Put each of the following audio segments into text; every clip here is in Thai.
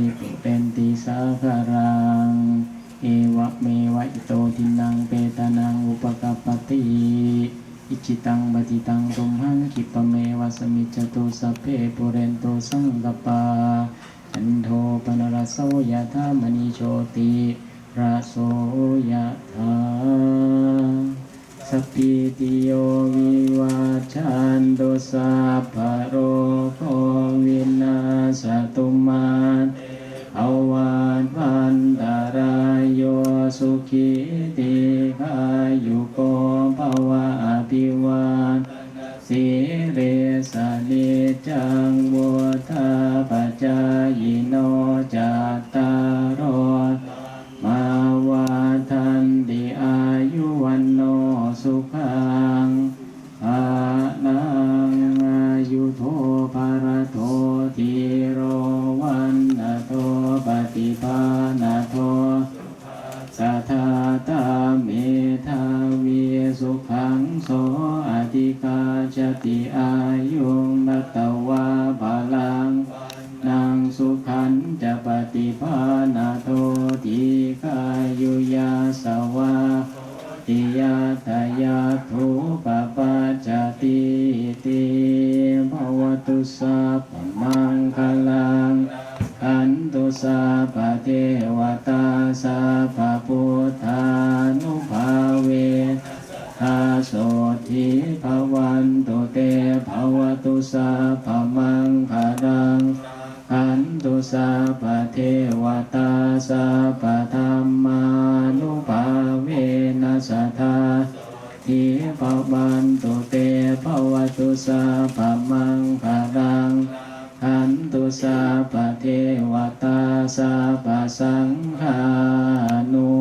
ริปุเรนติสาคารัง เอวะเมวะอิโตทินังเปตานังอุปกปปติอิจิตังปฏิตังตุมหังคิปเมวะสมิจตุสัพเพปุเรนโตสังกปาจันโทปนรสโสยธามณิโชติระโสยธาสพพิติโยวิวาจันโตสัพพโรโควินาสตุมา อาวานวันตารายโยสุขีติขายุโกภวะอภิวานสิเรสนิจังวุธาปจายโนจัตต สัพพเทวตาสัพพพุทธานุภาเวทาโสทิภวันตุเตภวตุสัพพมังคลังขันตุสัพพเทวตาสัพพธรรมานุภาเวนัสธาทิภวันตุเตภวตุสัพพมังคลังขันตุสัพพเทวต สัพพะสังฆานุ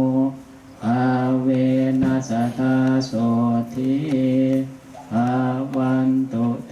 อาเวนัสตาโสทิภาวันตุเต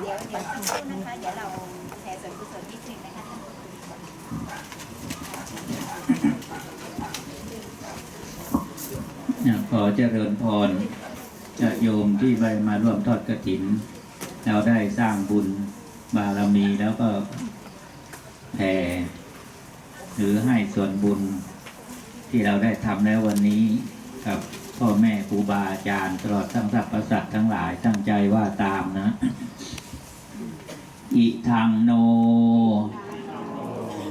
เดี๋ยวเดี๋ยวสักครู่นะคะ เดี๋ยวเราแผ่ส่วนกุศลนิดนึงนะคะ เนี่ยขอเจริญพรญาติโยมที่ไปมาร่วมทอดกระถิน เราได้สร้างบุญบารมีแล้วก็แผ่หรือให้ส่วนบุญที่เราได้ทำแล้ววันนี้กับพ่อแม่ครูบาอาจารย์ตลอดทั้งสรรพสัตว์ทั้งหลายตั้งใจว่าตามนะ อิทังโน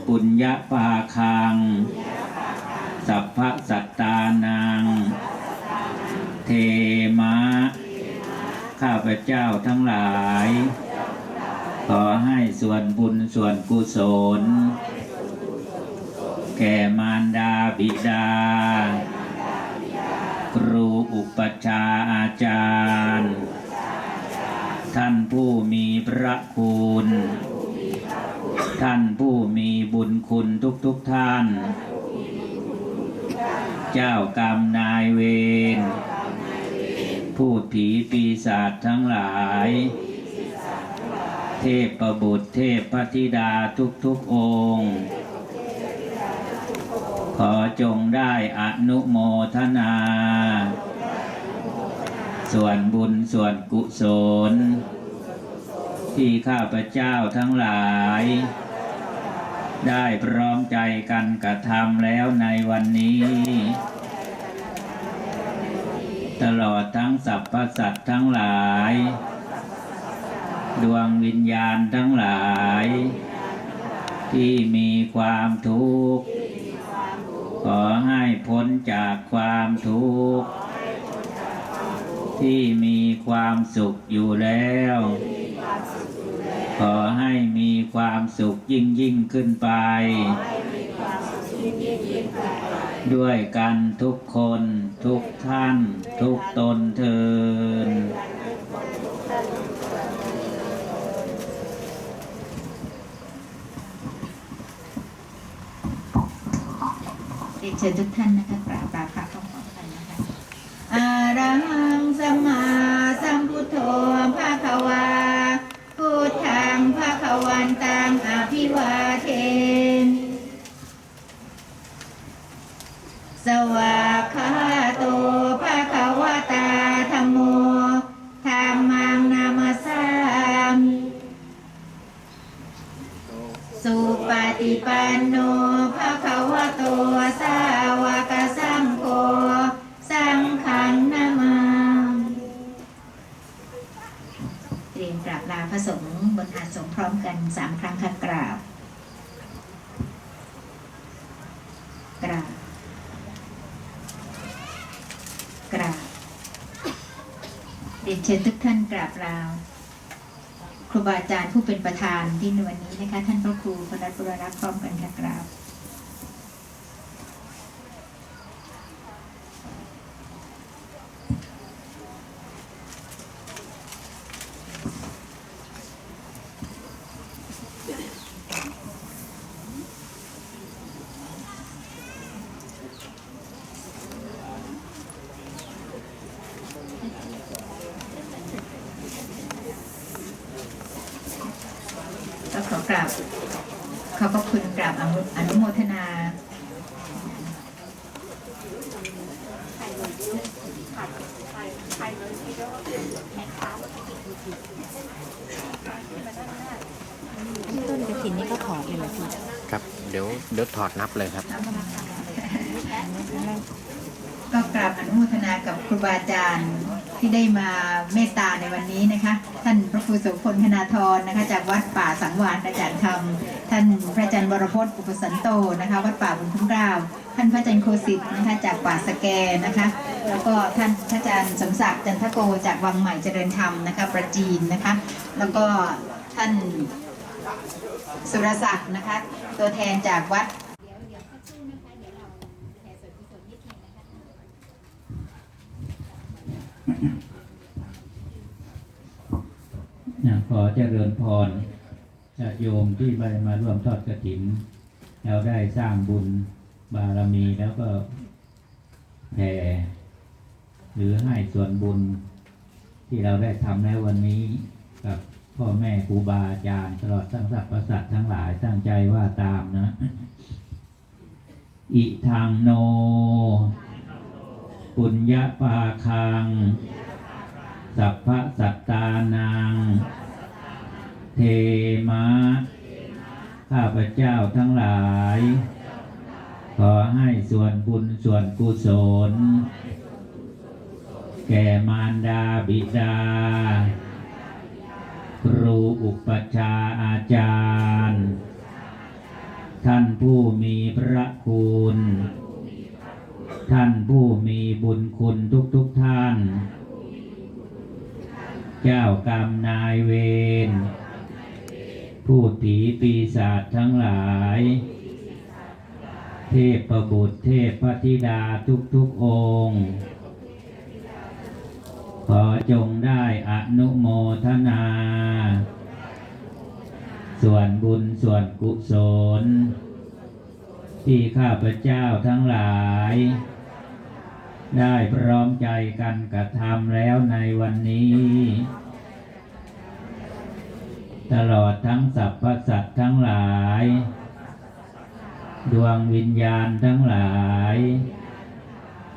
ปุญญาปาคัง สัพพะสัตตานัง เทมะ ข้าพเจ้าทั้งหลาย ขอให้ส่วนบุญส่วนกุศล แก่มารดาบิดา ครูอุปชฌาย์อาจารย์ ท่านผู้มีพระคุณ ท่านผู้มีบุญคุณทุกๆทท่าน เจ้ากรรมนายเวร พูดผีปีศาจทั้งหลาย เทพประบุตรเทพพธิดาทุกๆองค์ ขอจงได้อนุโมทนา ส่วนบุญส่วนกุศล ที่ข้าพเจ้าทั้งหลายได้พร้อมใจกันกระทำแล้วในวันนี้ ตลอดทั้งสรรพสัตว์ทั้งหลาย ดวงวิญญาณทั้งหลาย ที่มีความทุกข์ ขอให้พ้นจากความทุกข์ ที่มีความสุขอยู่แล้ว ขอให้มีความสุขยิ่งยิ่งขึ้นไป ด้วยกันทุกคน ทุกท่าน ทุกตนเทินเชิญทุกท่านนะคะปราบปราพระของขอกันนะคะอารังสัมมาสัมพุทโธภาควาพุทธังภาควันตังอภิวาเทนสวา งฆ์บนอาสงพร้อมกันสามครั้งค่ะกราบกราบกราบเรียนเชิญทุกท่านกราบลาวครูบาอาจารย์ผู้เป็นประธานที่ในวันนี้นะคะท่านพระครูพระรัตน์บุรรักษ์พร้อมกันค่ะกราบ ก็ขอกราบขอบพระคุณกราบอนุอนุโมทนา ต้น กระถินนี่ก็ถอดเลยเหรอพี่ครับเดี๋ยวเดี๋ยวถอดนับเลยครับก็กราบอนุโมทนากับครูบาอาจารย์ที่ได้มาเมตตาในวันนี้นะคะ ท่านพระครูโสพลคณาธรนะคะ จากวัดป่าสังวานอาจารย์ธรรม ท่านพระอาจารย์วรพจน์อุปสันโตนะคะ วัดป่าบุญคุ้มเกล้าท่านพระอาจารย์โคสิตนะคะ จากป่าสแกนะคะ แล้วก็ท่านพระอาจารย์สมศักดิ์จันทโกจากวังใหม่เจริญธรรมนะคะ ประจีนนะคะ แล้วก็ท่าน สุรศักดิ์นะคะ ตัวแทนจากวัดนะขอเจริญพรญาติโยมที่ได้มาร่วมทอดกระถิน แล้วได้สร้างบุญบารมีแล้วก็แผ่หรือให้ส่วนบุญที่เราได้ทำในวันนี้กับ พ่อแม่ครูบาอาจารย์ตลอดทั้งสรรพสัตว์ทั้งหลายตั้งใจว่าตามนะ อิทางโน ปุญญาปาคัง สัพพะสัตตานัง เทมะ ข้าพเจ้าทั้งหลาย ขอให้ส่วนบุญส่วนกุศล แก่มารดาบิดา ครูอุปชฌาย์อาจารย์ ท่านผู้มีพระคุณ ท่านผู้มีบุญคุณทุกๆทท่าน เจ้ากรรมนายเวรผู้ผีปีศาจทั้งหลาย เทพประบุตรเทพพธิดาทุกๆองค์ ขอจงได้อนุโมทนา ส่วนบุญส่วนกุศล ที่ข้าพเจ้าทั้งหลาย ได้พร้อมใจกันกระทำแล้วในวันนี้ ตลอดทั้งสรรพสัตว์ทั้งหลาย ดวงวิญญาณทั้งหลาย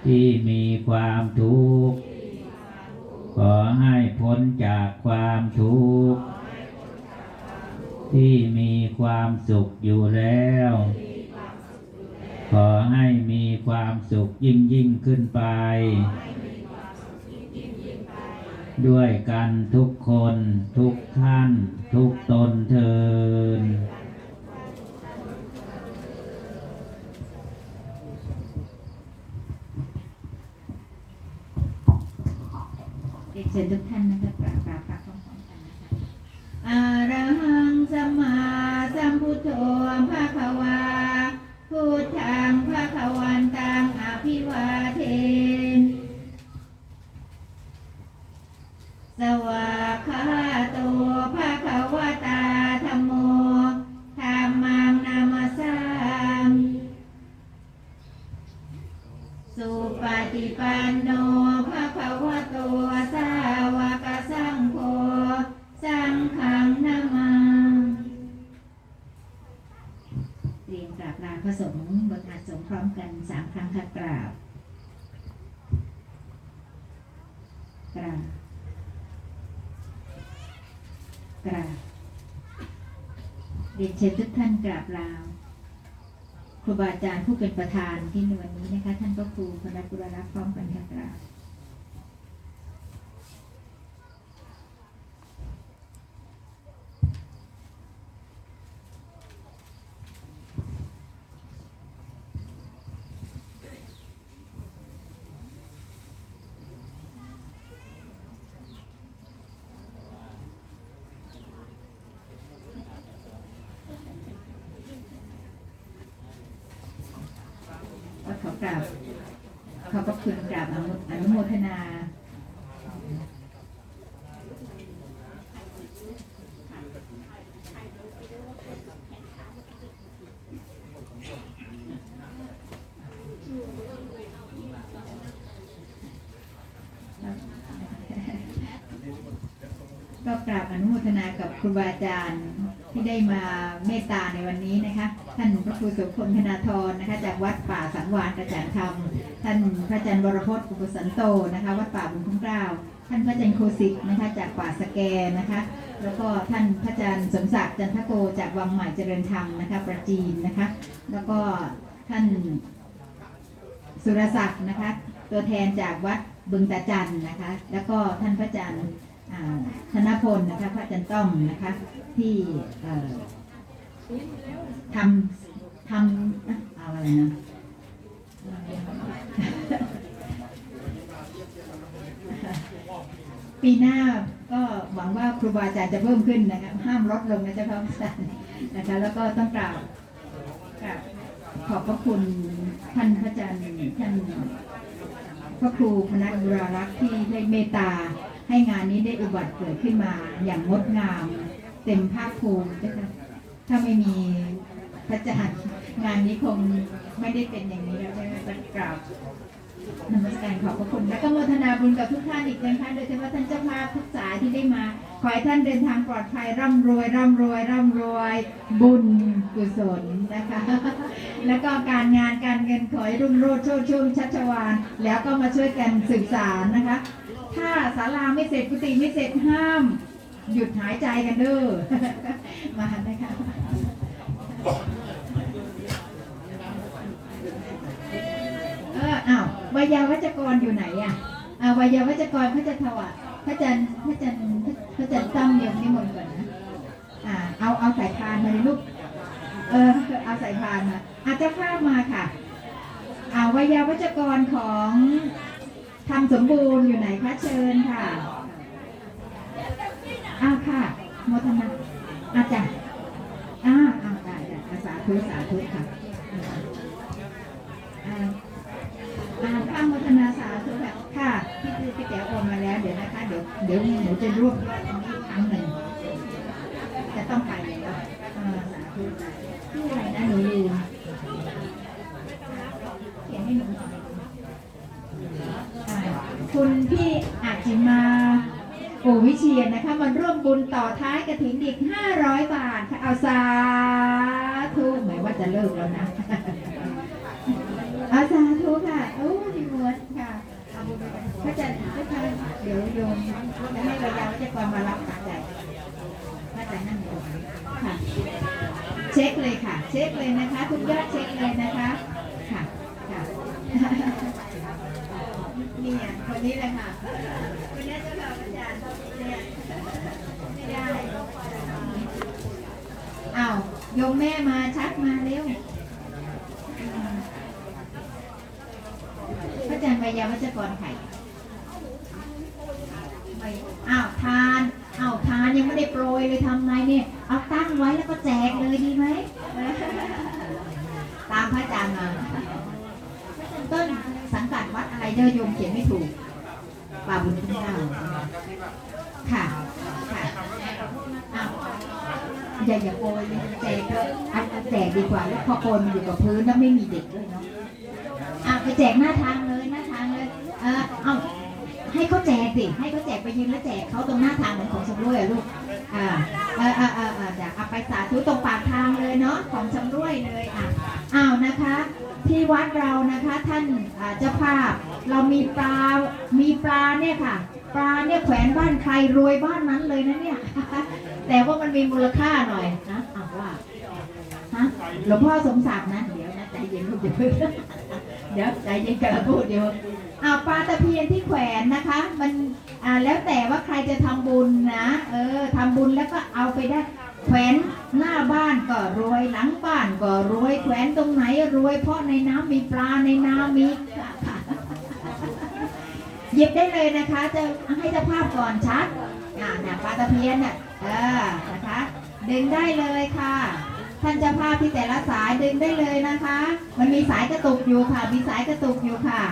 ที่มีความทุกข์ ขอให้พ้นจากความทุกข์ที่มีความสุขอยู่แล้ว ขอให้มีความสุขยิ่งยิ่งขึ้นไป ด้วยกันทุกคนทุกท่านทุกตนเทิน เรียนเชิญทุกท่านนะคะกราบ กราบเรียนเชิญทุกท่านกราบลาครูบาอาจารย์ผู้เป็นประธานที่ในวันนี้นะคะ ท่านพระครูพระบุรรักษ์พร้อมกันกราบ ก็ขอกราบขอบพระคุณกราบอนุอนุโมทนา กราบอนุโมทนากับครูบาอาจารย์ที่ได้มาเมตตาในวันนี้นะคะ ท่านพระครูโสุพลคณาธรนะคะ จากวัดป่าสังวานกระจายธรรม ท่านพระอาจารย์วรพจน์อุปสันโตนะคะ วัดป่าบุญคุ้มเกล้าท่านพระอาจารย์โคสิกนะคะ จากป่าสแกนะคะ แล้วก็ท่านพระอาจารย์สมศักดิ์จันทโกจากวังใหม่เจริญธรรมนะคะประจีนนะคะ แล้วก็ท่านสุรศักดิ์นะคะ ตัวแทนจากวัดบึงตาจันนะคะ แล้วก็ท่านพระอาจารย์ ธนพลนะคะพระอาจารย์ต้อมนะคะที่ทำทำอะเอาอะไรนะปีหน้าก็หวังว่าครูบาอาจารย์จะเพิ่มขึ้นนะคะห้ามลดลงนะเจ้าพระอาจารย์นะคะแล้วก็ต้องกล่าวกราบขอบพระคุณท่านพระอาจารย์ท่านพระครูพนัสบุรารักษ์ที่ได้เมตตา ให้งานนี้ได้อุบัติเกิดขึ้นมาอย่างงดงาม เต็มภาคภูมินะคะถ้าไม่มีพระอาจารย์งานนี้คงไม่ได้เป็นอย่างนี้แล้วใช่ไหมต้องกราบนมัสการขอบพระคุณ และก็โมทนาบุญกับทุกท่านอีกนะคะโดยเฉพาะท่านเจ้าภาพทุกสายที่ได้มา ขอให้ท่านเดินทางปลอดภัยร่ำรวยร่ำรวยร่ำรวย บุญกุศลนะคะ แล้วก็การงานการเงินขอให้รุ่งโรจน์โชติชุ่มชัชวานแล้วก็มาช่วยกันสืบสารนะคะ ถ้าศาลาไม่เสร็จกุฏิไม่เสร็จห้าม หยุดหายใจกันเด้อมานะคะเอออ้าววายาวัจกรอยู่ไหนอะอ่าวายาวัจกรเขาจะถวายพระจันทร์พระจันทร์พระจันทร์ตั้มยวนิมนต์ก่อนนะอ่าเอาเอาสายพานมาเลยลูกเออเอาสายพานมาอาจจะภาพมาค่ะอ่าวายาวัจกรของ ทำสมบูรณ์อยู่ไหนคะเชิญค่ะอ้าวค่ะโมทนาอาจารย์อ้าอ้าได้ได้สาธุสาธุค่ะอ่า อ่าข้ามวัฒนาสาธุค่ะค่ะพี่คือพี่แจ๋วโอนมาแล้วเดี๋ยวนะคะ เดี๋ยวเดี๋ยวหนูจะรวบยอดตรงนี้อีกครั้งหนึ่ง จะต้องไปแล้วอ่าสาธุชื่ออะไรนะหนูลืมเขียนให้หนูหน่อยอ่าคุณพี่อาจิมาโอวิ เชียนนะคะมาร่วมบุญต่อท้ายกระถินอีก 500 บาทค่ะเอาสาธุหมายว่าจะเลิกแล้วนะอาสาธุค่ะโอ้ดีเวิร์ดค่ะพระอาจารย์พระอาจารย์เดี๋ยวโยมจะให้ระยะวัจกรมารับขาใจพระอาจารย์นั่งอยู่ค่ะ เช็คเลยค่ะ เช็คเลยนะคะทุกยอดเช็คเลยนะคะค่ะ ค่ะ นี่อะคนนี้เลยค่ะคนนี้เจ้าค่ะพระอาจารย์เนี่ยไม่ได้อ้าวยมแม่มาชักมาเร็วพระอาจารย์ใบยาวัจกรไข่อ้าวทานอ้าวทานยังไม่ได้โปรยเลยทำไงเนี่ยเอาตั้งไว้แล้วก็แจกเลยดีไหมตามพระอาจารย์มาต้น สังกัดวัดอะไรเด้อโยมเขียนไม่ถูกป่าบุญคุณเจ้าค่ะค่ะอ้าวอย่าอย่าโปรยเลยแจกเลยอันแจกดีกว่าแล้วพอโปรยมันอยู่กับพื้นแล้วไม่มีเด็กด้วยเนาะอะไปแจกหน้าทางเลยหน้าทางเลยเออเอาให้เขาแจกสิให้เขาแจกไปยืนแล้วแจกเขาตรงหน้าทางเหมือนของชำร่วยอะลูกอ่าเออเออเออเออเดี๋ยวเอาไปสาธุตรงปากทางเลยเนาะของชำร่วยเลยอะ อ้าวนะคะ ที่วัดเรานะคะท่านเจ้าภาพเรามีปลา มีปลาเนี่ยค่ะ ปลาเนี่ยแขวนบ้านใครรวยบ้านนั้นเลยนะเนี่ย แต่ว่ามันมีมูลค่าหน่อยนะอ้าวว่าฮะหลวงพ่อสมศักดิ์นะเดี๋ยวนะใจเย็นลูกเดี๋ยวเดี๋ยวใจเย็นกระพูดเดี๋ยวอ่าปลาตะเพียนที่แขวนนะคะ มันอ่าแล้วแต่ว่าใครจะทำบุญนะ เออทำบุญแล้วก็เอาไปได้ แขวนหน้าบ้านก็รวยหลังบ้านก็รวยแขวนตรงไหนรวยเพราะในน้ำมีปลาในน้ำมีหยิบได้เลยนะคะ จะให้เจ้าภาพก่อนชัดอ่าเนี่ยปลาตะเพียนน่ะเออนะคะดึงได้เลยค่ะ ท่านเจ้าภาพที่แต่ละสายดึงได้เลยนะคะ มันมีสายกระตุกอยู่ค่ะ มีสายกระตุกอยู่ค่ะ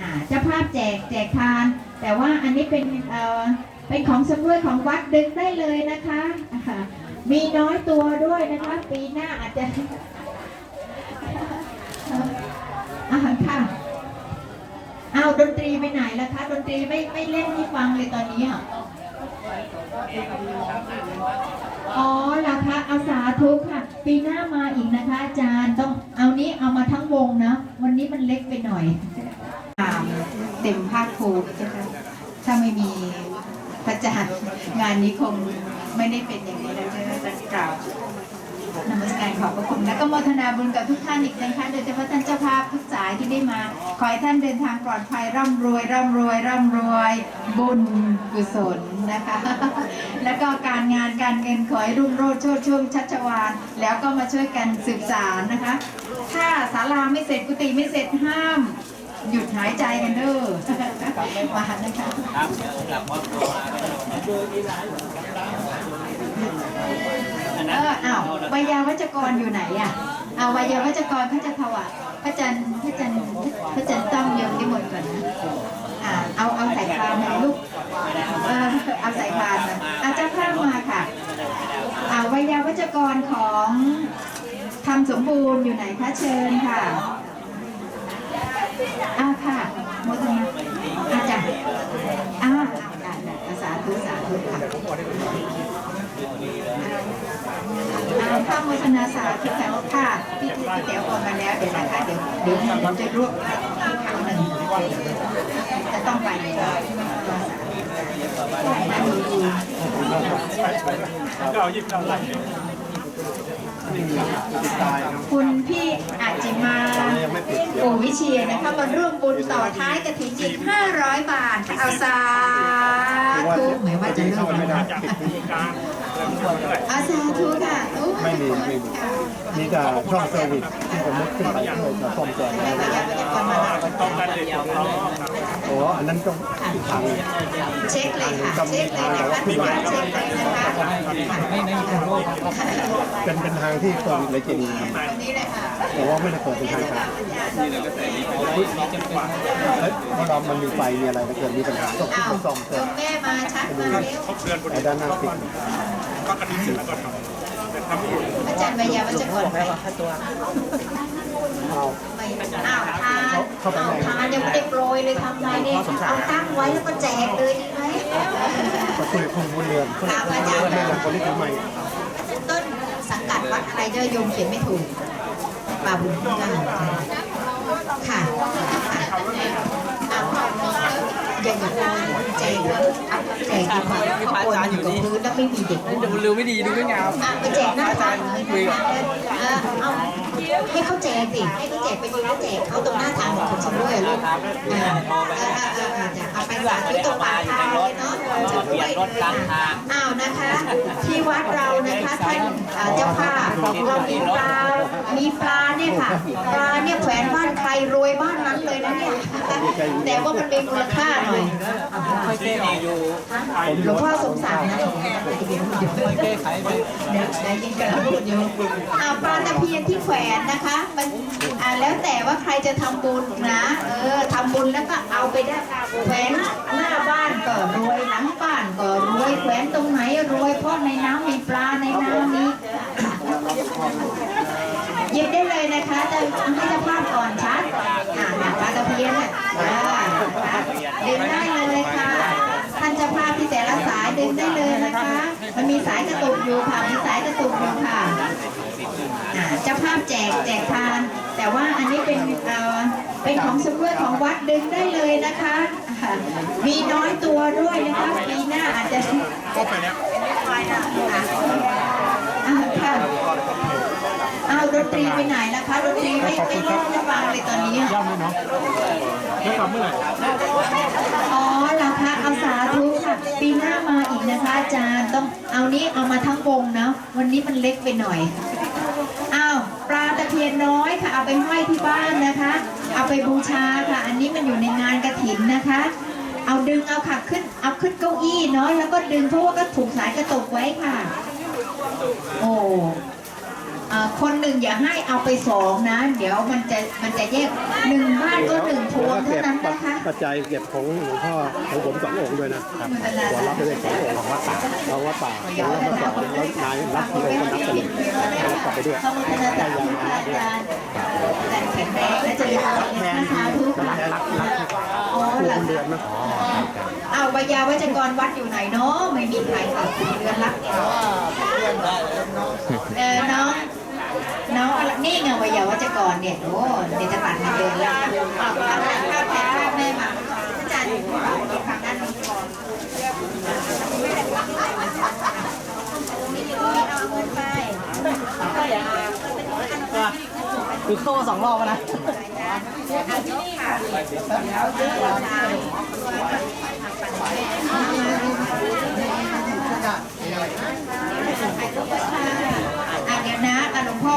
อ่าเจ้าภาพแจกแจกทาน แต่ว่าอันนี้เป็นเอ่อ เป็นของชำร่วยของวัดดึงได้เลยนะคะมีน้อยตัวด้วยนะคะ ปีหน้าอาจจะอ่าค่ะเอาดนตรีไปไหนล่ะคะ ดนตรีไม่ไม่เล่นให้ฟังเลยตอนนี้อะอ๋อเหรอคะเอาสาธุค่ะ ปีหน้ามาอีกนะคะ อาจารย์ต้องเอานี้เอามาทั้งวงนะ วันนี้มันเล็กไปหน่อย เต็มภาคภูมินะคะถ้าไม่มีพระอาจารย์ งานนี้คงไม่ได้เป็นอย่างนี้แล้วจะจะกล่าวนมัสการขอบพระคุณและก็โมทนาบุญกับทุกท่านอีกนะคะโดยเฉพาะท่านเจ้าภาพทุกสายที่ได้มา ขอให้ท่านเดินทางปลอดภัยร่ำรวยร่ำรวยร่ำรวย บุญกุศลนะคะ แล้วก็การงานการเงินขอให้รุ่งโรจน์โชดช่วงชัชวานแล้วก็มาช่วยกันสืบสารนะคะ ถ้าศาลาไม่เสร็จกุฏิไม่เสร็จห้าม หยุดหายใจกันเด้อมานะคะเอออ้าววิยาวัจกรอยู่ไหนอะเอาวิยาวัจกรเขาจะถวายพระจันทร์พระจันทร์พระจันทร์ต้องโยมที่หมดก่อนนะอ่าเอาเอาใส่พานมาลูกเออเอาใส่พานมาอาจารย์ข้ามมาค่ะอ่าวิยาวัจกรของทำสมบูรณ์อยู่ไหนคะเชิญค่ะ อ้าวค่ะโมทนาอาจารย์อ้าวได้ได้สาธุสาธุค่ะอาข้าโมทนาสาธุค่ะค่ะพี่พี่พี่เต๋ออนมาแล้วเดี๋ยวนะคะเดี๋ยวเดี๋ยวผมจะรวบอีกครั้งหนึ่งจะต้องไปเลยนะดูดู คุณพี่อาจจะมาปู่วิเชียรนะคะมาร่วมบุญต่อท้ายกระถิ่นอีก500 บาท เอาสาธุหมายว่าจะเลิกแล้วนะอาสาธุค่ะโอ้ย ไม่มีไม่มีมีแต่ช่องเซอร์วิสที่ผมมุดขึ้นไปเพื่อจะซ่อมแซมไม่ไม่ยังไม่จะมาแล้วโอ้อันนั้นต้องอีกทางหนึ่งเช็คเลยค่ะเช็คเลยนะคะที่ร้าเช็คเลยนะคะเป็นเป็นทางที่เปิดเลยจริงตรงนี้เลยค่ะแต่ว่าไม่ได้เปิดเป็นทางการเฮ้ยเพราะเรามันมีไฟมีอะไรถ้าเกิดมีปัญหาต้องขึ้นไปซ่อมโยแซมแม่มาชักมาเร็วไอ้ด้านหน้าปิดก็กระดิ่งเสร็จแล้วก็ทำ อาจารย์วิยาวัจกรไปเอาไม่อ้าวทานอ้าวทานยังไม่ได้โปรยเลยทำไงเนี่ยเอาตั้งไว้แล้วก็แจกเลยดีไหมก็คุยกับคุณบุญเรือนคนตามอาจารย์นี้แหละคนที่ทำใหม่ต้นสังกัดวัดอะไรเจ้าโยมเขียนไม่ถูกป่าบุญเจ้าค่ะ อย่าอย่าแจกเอาแจกดีกว่าเขาโอนอยู่กับพื้นแล้วไม่มีเด็กดูเร็วไม่ดีดูไม่งามอะไปแจกหน้าทางเลยนะคะเออเอาให้เขาแจกสิให้เขาแจกไปยืนแล้วแจกเขาตรงหน้าทางของคนชมด้วยลูกเออเออเออเออเออจะเอาไปสาธุตรงปากทางเลยเนาะ คนชมด้วยอ้าวนะคะ ที่วัดเรานะคะท่านเอ่อเจ้าภาพเรามีปลา มีปลาเนี่ยค่ะ ปลาเนี่ยแขวนบ้านใครรวยบ้านนั้นเลยนะเนี่ย แต่ว่ามันมีมูลค่าหน่อยหลวงพ่อสงสารนะแก้ไขไปเดี๋ยวใจเย็นกันพูดอยู่อ่าปลาตะเพียนที่แขวนนะคะมันอ่าแล้วแต่ว่าใครจะทำบุญนะ เออทำบุญแล้วก็เอาไปได้แขวนหน้าบ้านก็รวยหลังบ้านก็รวยแขวนตรงไหนรวยเพราะในน้ำมีปลาในน้ำมีหยิบได้เลยนะคะจะให้เจ้าภาพก่อนชัดอ่าเนี่ปลาตะะเพียนอะดึงได้เลยค่ะ ท่านเจ้าภาพที่แต่ละสายดึงได้เลยนะคะ มันมีสายกระตุกอยู่ค่ะ มีสายกระตุกอยู่ค่ะเจ้าภาพแจกแจกทาน แต่ว่าอันนี้เป็นเอ่อ เป็นของสมเพื่อของวัดดึงได้เลยนะคะ มีน้อยตัวด้วยนะคะปีหน้าอาจจะก็ไปแล้วค่ะเอาดนตรีไปไหนนะคะดนตรีไม่ไม่ร้องไม่ฟังเลยตอนนี้ย่ำเลยเนาะแล้วกลับเมื่อไหร่อ๋อรอคะเอาสาธุค่ะ ปีหน้ามาอีกนะคะอาจารย์ต้องเอานี้เอามาทั้งวงนะวันนี้มันเล็กไปหน่อยอ้าวปลาตะเพียนน้อยค่ะเอาไปห้อยที่บ้านนะคะ เอาไปบูชาค่ะ อันนี้มันอยู่ในงานกระถินนะคะ เอาดึงเอาค่ะขึ้นเอาขึ้นเก้าอี้เนาะแล้วก็ดึงเพราะว่าก็ถูกสายกระตุกไว้ค่ะ โอ้ คนหนึ่งอย่าให้เอาไปสองนะ เดี๋ยวมันจะมันจะแยกหนึ่งบ้านก็หนึ่งพวงเท่านั้นนะคะปัจจัยเก็บของหลวงพ่อของผมสององค์ด้วยนะครับหัวรับไปเลยสององค์ของวัดป่าของวัดป่าของวัดป่าแล้วนายรับที่เราก็นับกันรับกลับไปด้วยขอบคุณอาจารย์ค่ะอาจารย์แต่แข็งแรงและเจะยังนะคะทุกค่ะอ๋อครูเหรอคนเดือนนะเอาวิยาวัจกรวัดอยู่ไหนเนาะไม่มีใครค่ะเดือนละเออน้อง น้องนี่ไงวิยาวัจกรเนี่ยโอ้เดี๋ยวจะตัดมาเดือนละเอาเอาภาพถ่ายภาพแม่มาอาจารย์ทางด้านนี้ก่อนเอาเงินไปคือเข้ามาสองรอบแล้วนะอะ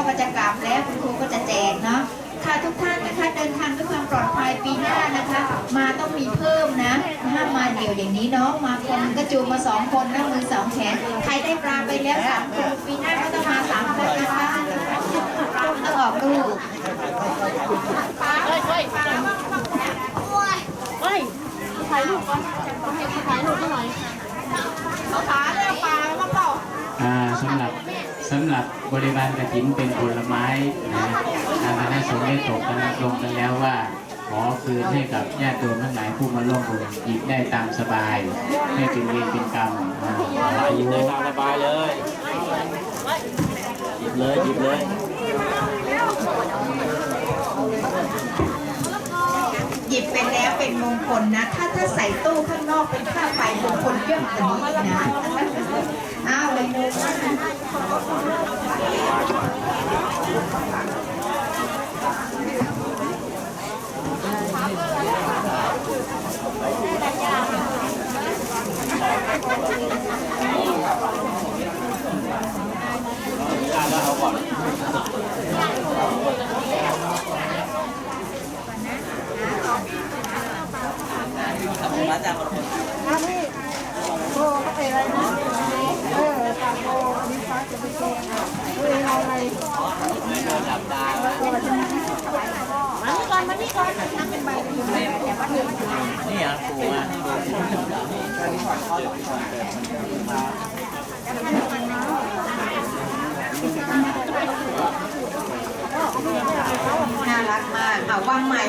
ก็จะกลับแล้วคุณครูก็จะแจกเนาะค่ะทุกท่านนะคะเดินทางด้วยความปลอดภัยปีหน้านะคะ มาต้องมีเพิ่มนะห้ามมาเดี่ยวอย่างนี้เนาะมาคนก็จูงมาสองคนนะมือสองแขนใครได้ปลาไปแล้วสามคนปีหน้าก็ต้องมาสามคนนะคะต้องออกลูก อ่าสำหรับสำหรับบริวารกระถินเป็นผลไม้นะทางคณะสงฆ์ได้ตกกันลงกันแล้วว่าขอคืนให้กับญาติโยมทั้งหลายผู้มาร่วมบุญหยิบได้ตามสบายไม่เป็นเวรเป็นกรรมอ่าขออายุตามสบายเลยหยิบเลยหยิบเลย ยิบไปแล้วเป็นมงคลนะ ถ้าถ้าใส่ตู้ข้างนอกเป็นค่าไฟมงคลเยอะกว่านี้นะอ้าวเลยน่า รักมากเอาวังใหม่